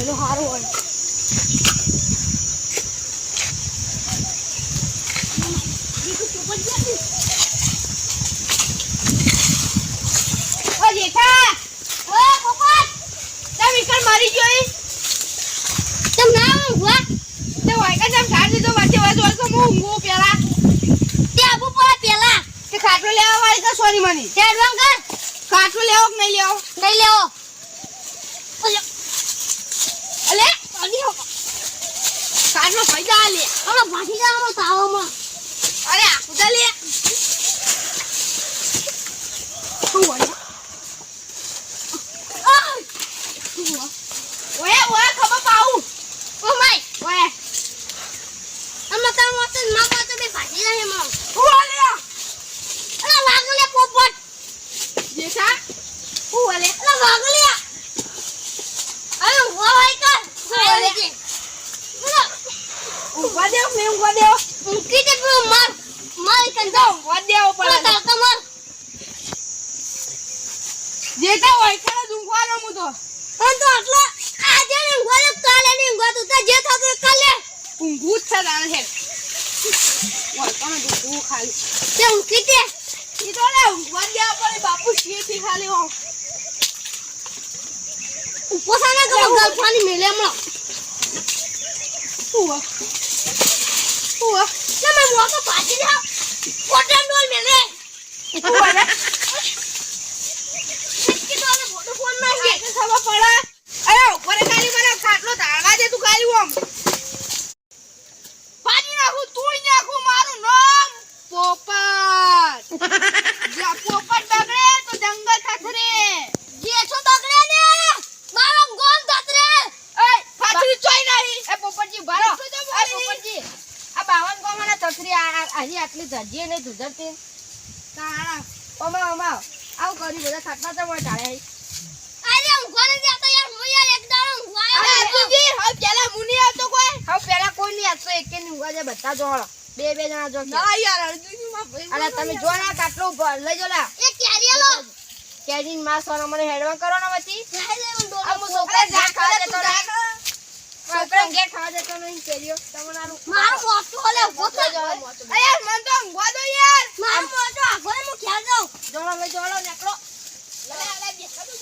હોય. એનું સારું હોય મારી જોઈ તમ તે વાયકા જેમ વાત હોય તો હું ઊંઘું તે આબુ પર પેલા. તે લેવા વાળી કે સોની મની. તે એડવાન કર ખાટલો લેવો કે નહીં લેવો? નહીં લેવો. હમણાં ભાગી જવાનો તાવમાં અરે આખુદા લે. શું હોય? ઓય? ઓય ઓય ખબર પાઉં ઓ માય ઓય. હમણાં તાર મોતમાં મોત બે ભાગી જાય એમાં. હું લે? અલા વાગલે પોપટ. જેઠા? હું લે? અલા વાગલે અરે હોય કર ઓલે. ઓલા ઊંઘવા દેવ નહીં ઊંઘવા દેવ? ઊંઘી તે પેલો માર માર કર તો ઊંઘવા દેવો પડે. તડકા માર જેઠા વાયકા જ ઊંઘવાનો હું તો. અને તો આટલા આજે ને ઊંઘવા દે, કાલે ને ઊંઘવા દે. તાર જે થતું કાલે ઊંઘું જ છે તાણે હેડ. વાયકાને ઊંઘવું ખાલી. તે ઊંઘી તે. ઈ તો લે ઊંઘવા દેવા પડે. બાપુ શીએથી ખાલી હો ઉપોસાના ગલફાની મેલે હમણાં. હું હોય હું હોય લે મેં મોકો પાછી જાવ કોટન ડોલ મેલે હું હોય લે કે તો હવે ફોટો ફોનમાં છે આને ખબર અરે ઉપર ખાલી મને ખાટલો ધારવા દે તું ખાલી ઓમ પાડી નાખું તોડી નાખું મારું નામ પોપટ જ્યાં પોપટ બગડે તો જંગલ થથરે જેઠો બગડે ને મારો ગોમ દતરે એય પાછળ ચોઈ નહીં એ પોપટજી ભારો તો તો એ બોલી. પોપટજી આ બાવન ગોમાના તથરી આ આ- આજી આટલી ધજીએ ને ધુધરતી તાણા ઓમા ઓમા. આવું કર્યું બધા ખાટલા તો મને ટાળે. અરે આવતો યાર. હું યાર એક દાડો ઊંઘવા આવ્યો અર્જુનજી હવે પેલા મુની આવતો કોઈ. હવે પહેલા કોઈ નહીં આજ તો એકે ની ઊંઘવા જાય બધા જોડો બે બે જણા જો ના યાર અર્જુનજી માં અરે તમે જો ના કાટલો લઈ જો લા. એ કેરીયાલો કેરીનમાં સોના મને હેડવા કરો ને લે આ હું છોકરા જા ઘેર તું નહીં છોકરા ઘેર ખાવા જતો નહીં કેરીઓ. તમારું મારો મોટો હલે ઊભો થા. અરે યાર મન તો ઊંઘવા દો યાર. મારો મોટો આગળ હું ખ્યાલ દઉં જોડો લઈ જોડો નેકળો. અરે અરે બેસા તો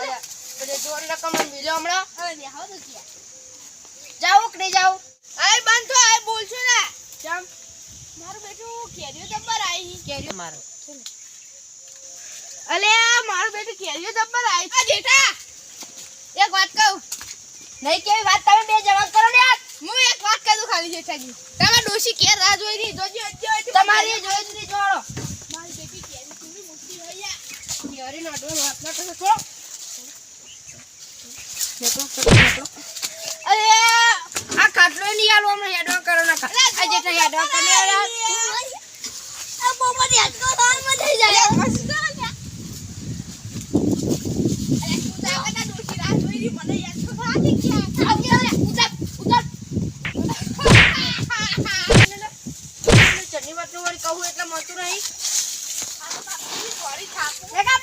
અરે બધે જોર રકમ મિલ્યો હમણાં. હવે બેહો તો જા. જાવ કે નહીં આય બંધ અરે બોલશું ને. ચમ મારું બેટું કેરીઓ જબ્બર આવી કેરીઓ મારું. અલે મારું બેટું કેરીઓ જબ્બર આવી આ જેઠા. એક વાત કહું. નહીં કેવી વાત તમે બે જવાબ કરો ને યાર. હું એક વાત કહી દઉં ખાલી જેઠાજી. તમારા ડોશી કેર રાહ જોઈ રહી જોજી અત્યારે હોય તમારી જોઈ દીધી જોડો મારી બેટી કેરી કેવી મોટી હોય યાર. કેરી નાટો વાત કરો છો નેકળો નેકળો અરે આ ખાટલો નહીં આલો હમણાં હેડો કરો ના આ જેઠા હેડો કરો યાર. આ પોપટ હેડકો થાલમાં થઈ જાય અરે મસ્ત યાર. અરે તું જા કે ના ડોશી રાહ જોઈ રહી મને યાદ તો થા દે ક્યાં આવજે હવે ઉતર ઉતર ચટણી વાટણી વાળી કહું એટલે મળતું નહીં સોરી થાકું મેકા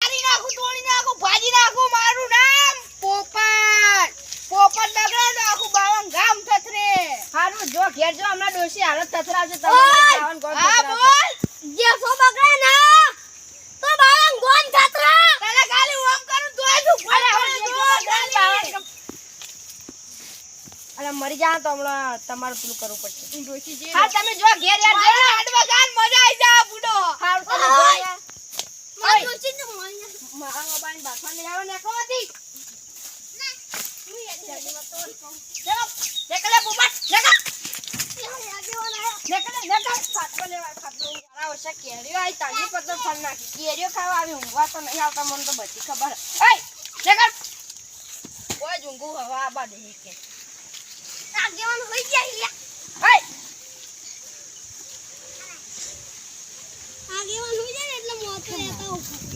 મારી નાખું તોડી નાખું ભાજી નાખું મારું નામ પોપટ પોપટ બગડે તો આખું બાવન ગામ થથરે હારું જો ઘેર જો હમણાં ડોશી હાલત થથરાવશે! તમે હા બોલ! જે સો બગડે ના તો બાવન ગોન જાત્રા તને ખાલી ઓમ કરું તો હું જે તો. ગામ. અરે મરી જા તો હમણાં તમારે પેલું કરવું પડશે. ડોશી જે હા તમે જો ઘેર યાર જો. હાડવા ગાન મજા આવી જા બુડો. હા તમે જો યાર માર ને મોબાઈલ બાફા લઈ આવો ને ચલો નીકળે નીકળ નીકળે નીકળ ખાટલો લેવા ખાટલો યાર ઓછા કેરીઓ આઈ તાજી પત્તો ફળ નાખી. કેરીઓ ખાવા આવી ઊંઘવા તો નહીં આવતા મને તો બધી ખબર કોઈ જ ઊંઘું હવા આબા દે કે આગેવાન હોઈ જાય આગેવાન હોઈ જાય એટલે મોત રહેતા ઉપર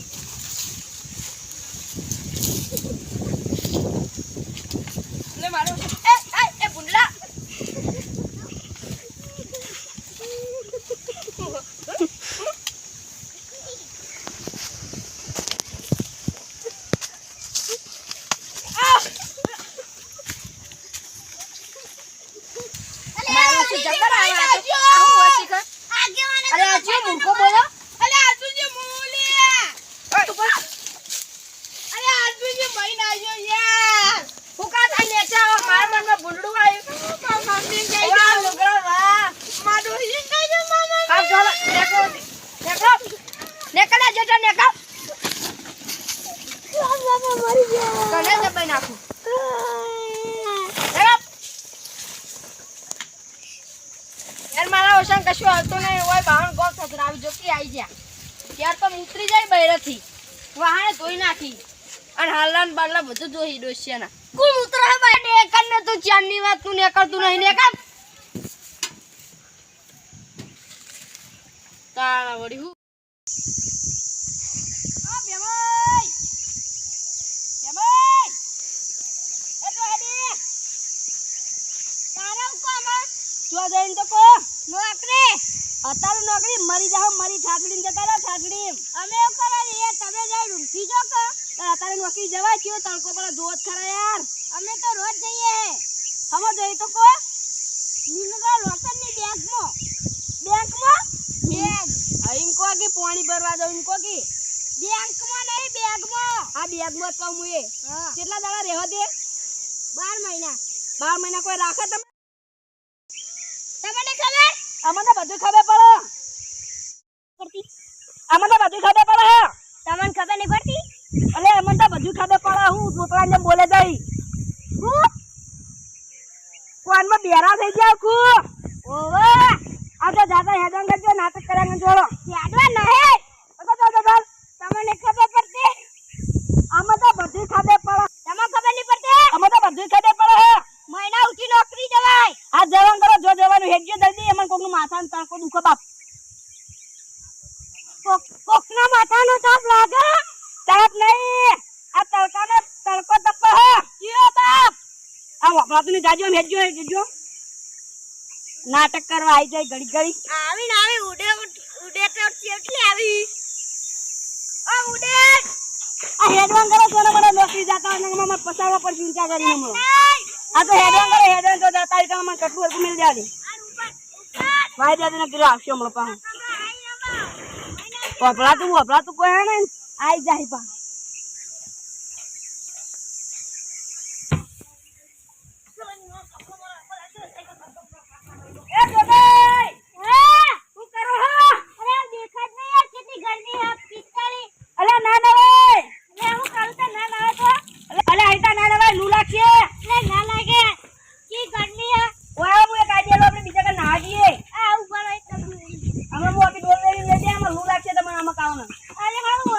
જટા નેકા મરી ગયા. તને દબાઈ નાખું. યાર મારા ઓશન કશું આવતું નહીં. હોય બાવણ ગોળ સસરાવી જો કે આવી ગયા. ત્યાર તો ઉતરી જાય બૈરાથી. વાહણ ધોઈ નાખી. અને હાલના બાલના બધું ધોઈ ડોસિયાના કુલ ઉતરા હે બાઈ નેકર ને તું ચાંદની વાત તું નેકરતું નહીં નેકર તારા વળી હું? જઈને તો કો. નોકરી? અત્યારે નોકરી મરી જાવ મરી ઠાકડી જતા રહો ઠાકડી અમે એવું કરો એ તમે જાય ઊંઘી જો કો. અત્યારે નોકરી જવાય કયો તડકો પર જોત ખરા યાર. અમે તો રોજ જઈએ. હવે જઈ તો કો. મિનરલ વોટરની બેંક બેંકમાં. બેંક. અહીં કો કે પાણી ભરવા દઉં કો કે? બેંકમાં નહીં બેગમાં. આ બેગમાં જ કહું હું એ. કેટલા દાડા રહેવા દે? બાર મહિના. બાર મહિના કોઈ રાખે તમે અમને બધું ખબર પડે. અમને બધું ખબર પડે. હે તમને ખબર નહીં પડતી? અલે અમને તો બધું ખબર પડે. હું છોકરા બોલે જઈ કોનમાં બેરા થઈ ગયા કુ ઓવે. આ તો દાદા હેડન કરજો નાટક કર્યા જોડો. હેડવા નહીં અગર તો તો તમને ખબર પડતી અમે તો બધું ખબર પડે તમને ખબર નહીં પડતી અમે તો બધું ખબર પડે હે મહિના ઉઠી નોકરી જવાય આ જવાન કરો જો જવાનું હેડજો જલ્દી એમાં કોકનું માથાનું તડકો દુખે બાપ કોક કોકના માથાનો તાપ લાગે તાપ નહીં આ તડકાનો તડકો તપે હે કયો બાપ વપરાતું નહીં જાજો મેજો હેડજો નાટક કરવા આવી જાય ઘડી ઘડી આવી ને આવી ઉડે ઉડે તો કેટલી આવી? ઓ ઉડે! આ હેડવાન કરો તો મને નોકરી જાતા અને મને પસાડવા પર ચિંતા કરી મને આ તો હેડવાન કરો હેડવાન તો જાતા એટલે મને કટલું હરકું મિલ જાય ભાઈ દાદી ને કીધું આવશે હમણાં પાસે વપરાતું વપરાતું કોઈ ને આઈ જાય પા એ જોગાઈ હા શું કરો હો અરે દેખાત નહીં યાર કેટલી ગરમી હે પિસ્તાળી અલે ના ના ભાઈ લે હું કરું તો ના લાવે તો અલે આઈતા ના ના ભાઈ લૂ લાગશે લે ના લાગે કી ગરમી હે ઓય હું એક આઈડિયા આપણે બીજા કે ના જઈએ આ ઉપર હોય તો અમે મોટી ડોલ લઈને લઈ જાય આમાં લૂ લાગશે તમે આમાં કાવ ના અરે મારું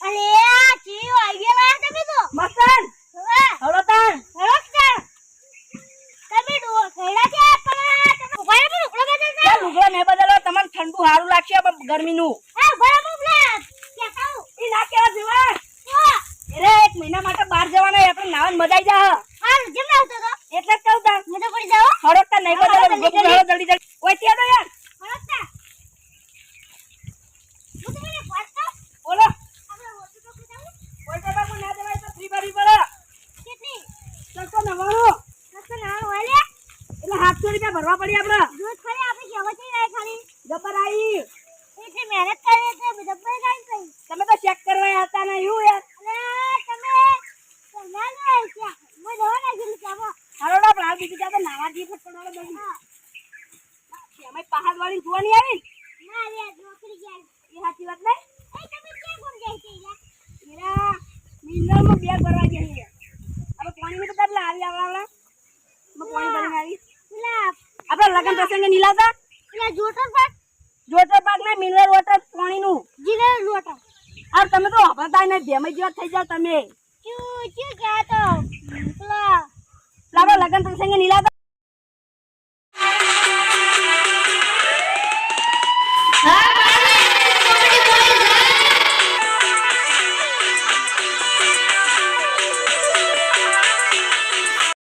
અરે આ ચીયો આવી ગયા તમે તો મસ્તન હા હળો તાણ નમસ્કાર તમે ડો ખેડા છે પણ તમે ઊભા રહો ઉકળો બદલ છે ચાલ લુગડો ને બદલો તમને ઠંડુ સારું લાગશે પણ ગરમીનું હા ઊભા રહો પ્લા કે કહું ઈ ના કેવા જેવા હા અરે એક મહિના માટે બહાર જવાના આપણે નાવાની મજા આવી જા હા જેમ આવતો તો? એટલે જ કહું મેં પડી જાઓ હડકતા નહીં જલ્દી, લુગડો હળો જલ્દી જલ્દી ઓય ત્યાં તો યાર. હડકતા બોલો. તો ઓય બાપુ ના દેવાય તો ફ્રી ભરી પડે કેટલી? ચલતો નવાનું નસો નાનું વાલે એટલે સાતસો રૂપિયા ભરવા પડી આપણે. દૂધ ખાલી આપણે કહેવત થઈ જાય ખાલી. જબર આવી. એટલે મહેનત કરી એટલે જબર પૈસા કઈ તમે તો ચેક કરવા હતા ને શું યાર અરે તમે ના જાય ક્યાં હું દવા નાખી ચાવો હાલો ના પણ આ બીજી ત્યાં તો નાવા જી ફટકડો બની એમાં પહાડ વાળી જોવા આવી ના રે ગયા એ વાત નહીં એ તમે ક્યાં ગુમ બેગ ગયા છે હવે પાણી તો પાણી ભરીને આવી પેલા આપણે લગન પ્રસંગે નીલાતા પેલા જોટર પર જોટર પાક ને મિનરલ વોટર પાણીનું જીરે લોટા આ તમે તો વાપરતા ને ભેમઈ જેવા થઈ જાવ તમે ક્યું ક્યું ક્યાં તો? પેલા આપણે લગન પ્રસંગે નીલાતા